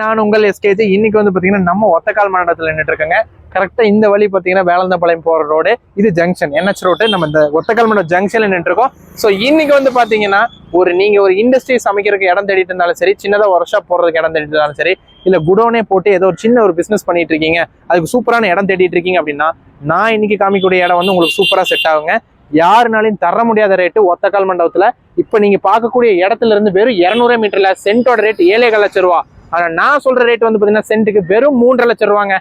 நான் உங்கள் எஸ்கேஜி இன்னைக்கு வந்து பாத்தீங்கன்னா நம்ம ஒத்தக்கால் மாநிலத்தில் நின்றுட்டு இருக்கேங்க கரெக்டா இந்த வழி பாத்தீங்கன்னா வேளந்தபாளையம் போற ரோடு இது ஜங்ஷன் என்ஹெச் ரோடு நம்ம இந்த ஒத்தக்கால் மண்டலம் ஜங்ஷன்ல நின்றுருக்கோம் சோ ஸோ இன்னைக்கு வந்து பாத்தீங்கன்னா ஒரு நீங்க ஒரு இண்டஸ்ட்ரி சமைக்கிறதுக்கு இடம் தேடிட்டு இருந்தாலும் சரி சின்னதா ஒர்க் ஷாப் போறதுக்கு இடம் தேடிட்டு இருந்தாலும் சரி இல்ல குடோனே போட்டு ஏதோ ஒரு சின்ன ஒரு பிசினஸ் பண்ணிட்டு இருக்கீங்க அதுக்கு சூப்பரான இடம் தேடிட்டு இருக்கீங்க அப்படின்னா நான் இன்னைக்கு காமிக்கக்கூடிய இடம் வந்து உங்களுக்கு சூப்பரா செட் ஆகுங்க. யாருனாலையும் தர முடியாத ரேட்டு ஒத்தக்கால் மண்டபத்துல இப்ப நீங்க பார்க்கக்கூடிய இடத்துல இருந்து வெறும் இருநூறு மீட்டர்ல சென்ட்டோட ரேட் ஏழே லட்ச ரூபா. ஆனால் நான் சொல்கிற ரேட் வந்து பார்த்தீங்கன்னா சென்ட்டுக்கு வெறும் மூன்றரை லட்சம் ரூபாங்க.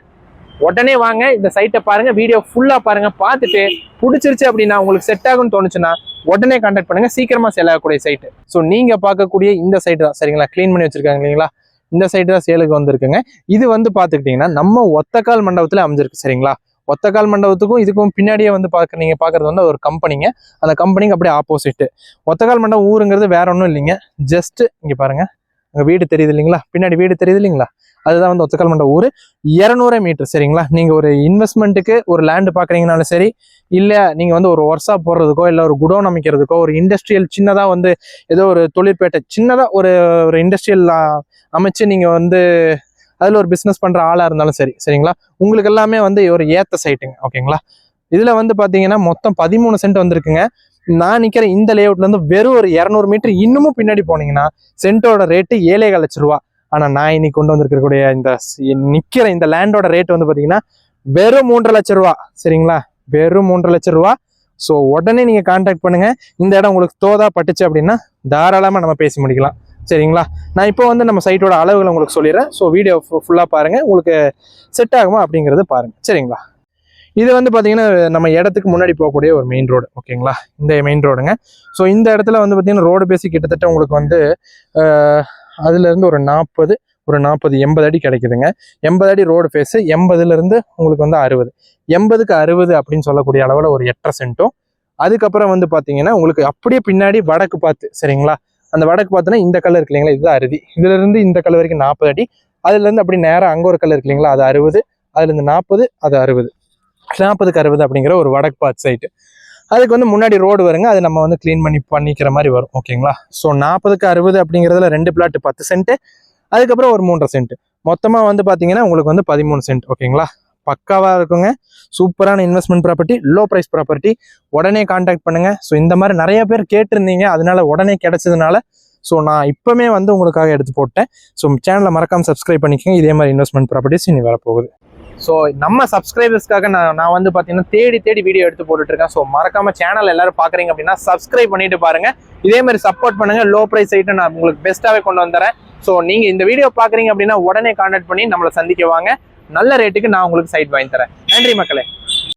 உடனே வாங்க இந்த சைட்டை பாருங்கள் வீடியோ ஃபுல்லாக பாருங்கள் பார்த்துட்டு பிடிச்சிருச்சு அப்படின்னா உங்களுக்கு செட் ஆகும்னு தோணுச்சுன்னா உடனே கான்டாக்ட் பண்ணுங்கள் சீக்கிரமாக சேல் ஆகக்கூடிய சைட்டு ஸோ நீங்கள் பார்க்கக்கூடிய இந்த சைட்டு தான். சரிங்களா? க்ளீன் பண்ணி வச்சுருக்காங்க இல்லைங்களா? இந்த சைடு தான் சேலுக்கு வந்திருக்குங்க. இது வந்து பார்த்துக்கிட்டிங்கன்னா நம்ம ஒத்தக்கால் மண்டபத்தில் அமைஞ்சிருக்கு சரிங்களா? ஒத்தக்கால் மண்டபத்துக்கும் இதுக்கும் பின்னாடியே வந்து பார்க்க நீங்கள் பார்க்கறது வந்து ஒரு கம்பெனிங்க அந்த கம்பெனிக்கு அப்படியே ஆப்போசிட்டு ஒத்தக்கால் மண்டபம் ஊருங்கிறது வேற ஒன்றும் இல்லைங்க. ஜஸ்ட்டு இங்கே பாருங்கள் அங்கே வீடு தெரியுது இல்லைங்களா? பின்னாடி வீடு தெரியுது இல்லைங்களா? அதுதான் வந்து ஒத்தக்கால் மண்டபம் ஊர். இரநூறு மீட்டர் சரிங்களா? நீங்கள் ஒரு இன்வெஸ்ட்மெண்ட்டுக்கு ஒரு லேண்டு பார்க்குறீங்கனாலும் சரி இல்லை நீங்கள் வந்து ஒரு ஒர்க் ஷாப் போடுறதுக்கோ இல்லை ஒரு குடோன் அமைக்கிறதுக்கோ ஒரு இண்டஸ்ட்ரியல் சின்னதாக வந்து ஏதோ ஒரு தொழிற்பேட்டை சின்னதாக ஒரு ஒரு இண்டஸ்ட்ரியல் அமைச்சு நீங்கள் வந்து அதில் ஒரு பிஸ்னஸ் பண்ணுற ஆளாக இருந்தாலும் சரி சரிங்களா? உங்களுக்கு எல்லாமே வந்து ஒரு ஏற்ற சைட்டுங்க ஓகேங்களா இதில் வந்து பார்த்தீங்கன்னா மொத்தம் பதிமூணு சென்ட் வந்திருக்குங்க. நான் நிக்கிற இந்த லேஅவுட்ல இருந்து வெறும் ஒரு இரநூறு மீட்டர் இன்னமும் பின்னாடி போனீங்கன்னா சென்ட்டோட ரேட்டு ஏழே லட்சம் ரூபா. ஆனா நான் இன்னைக்கு கொண்டு வந்திருக்கக்கூடிய இந்த நிற்கிற நிக்கிற இந்த லேண்டோட ரேட் வந்து பாத்தீங்கன்னா வெறும் மூன்றரை லட்சம் ரூபா. சரிங்களா? வெறும் மூன்றரை லட்சம் ரூபா. ஸோ உடனே நீங்க கான்டாக்ட் பண்ணுங்க. இந்த இடம் உங்களுக்கு தோதா பட்டுச்சு அப்படின்னா தாராளமா நம்ம பேசி முடிக்கலாம். சரிங்களா? நான் இப்போ வந்து நம்ம சைட்டோட அளவுகளை உங்களுக்கு சொல்லிடுறேன். ஸோ வீடியோ ஃபுல்லாக பாருங்க. உங்களுக்கு செட் ஆகுமா அப்படிங்கிறது பாருங்க. சரிங்களா? இது வந்து பார்த்தீங்கன்னா நம்ம இடத்துக்கு முன்னாடி போகக்கூடிய ஒரு மெயின் ரோடு ஓகேங்களா இந்த மெயின் ரோடுங்க ஸோ இந்த இடத்துல வந்து பார்த்தீங்கன்னா ரோடு பேசி கிட்டத்தட்ட உங்களுக்கு வந்து அதுலேருந்து ஒரு நாற்பது ஒரு நாற்பது எண்பது அடி கிடைக்குதுங்க. எண்பது அடி ரோடு ஃபேஸு எண்பதுலேருந்து உங்களுக்கு வந்து அறுபது. எண்பதுக்கு அறுபது அப்படின்னு சொல்லக்கூடிய அளவில் ஒரு எட்டரை சென்ட்டும். அதுக்கப்புறம் வந்து பார்த்தீங்கன்னா உங்களுக்கு அப்படியே பின்னாடி வடக்கு பார்த்து சரிங்களா? அந்த வடக்கு பார்த்தோன்னா இந்த கல் இருக்கு இல்லைங்களா? இதுதான் அறுதி. இதுலேருந்து இந்த கல் வரைக்கும் நாற்பது அடி. அதுலேருந்து அப்படி நேராக அங்கே ஒரு கல் இருக்கு இல்லைங்களா? அது அறுபது. அதுலேருந்து நாற்பது அது அறுபது. நாற்பதுக்கு அறுபது அப்படிங்கிற ஒரு வடக்கு பாத் சைட்டு அதுக்கு வந்து முன்னாடி ரோடு வருங்க. அது நம்ம வந்து க்ளீன் பண்ணி பண்ணிக்கிற மாதிரி வரும். ஓகேங்களா ஸோ நாற்பதுக்கு அறுபது அப்படிங்கிறதுல ரெண்டு பிளாட் பத்து சென்ட் அதுக்கப்புறம் ஒரு மூன்றரை சென்ட் மொத்தமாக வந்து பார்த்தீங்கன்னா உங்களுக்கு வந்து பதிமூணு சென்ட் ஓகேங்களா பக்காவாக இருக்குங்க. சூப்பரான investment property low price property உடனே காண்டாக்ட் பண்ணுங்க. ஸோ இந்த மாதிரி நிறைய பேர் கேட்டிருந்தீங்க. அதனால உடனே கிடைச்சதுனால ஸோ நான் இப்போமே வந்து உங்களுக்காக எடுத்து போட்டேன். ஸோ சேனலை மறக்காமல் சப்ஸ்கிரைப் பண்ணிக்கோங்க. இதே மாதிரி இன்வெஸ்ட்மெண்ட் ப்ராப்பர்ட்டிஸ் இனி வரப்போகுது. ஸோ நம்ம சப்ஸ்கிரைபர்ஸ்க்காக நான் நான் வந்து பார்த்தீங்கன்னா தேடி தேடி வீடியோ எடுத்து போட்டுட்டு இருக்கேன் ஸோ மறக்காமல் சேனல் எல்லாரும் பார்க்குறீங்க அப்படின்னா சப்ஸ்கிரைப் பண்ணிட்டு பாருங்கள் இதேமாதிரி சப்போர்ட் பண்ணுங்கள் லோ ப்ரைஸ் ஐட்டம் நான் உங்களுக்கு பெஸ்ட்டாகவே கொண்டு வந்துறேன். ஸோ நீங்கள் இந்த வீடியோ பார்க்குறீங்க அப்படின்னா உடனே கான்டாக்ட் பண்ணி நம்மளை சந்திக்க வாங்க. நல்ல ரேட்டுக்கு நான் உங்களுக்கு சைட் வாங்கி தரேன். நன்றி மக்களே.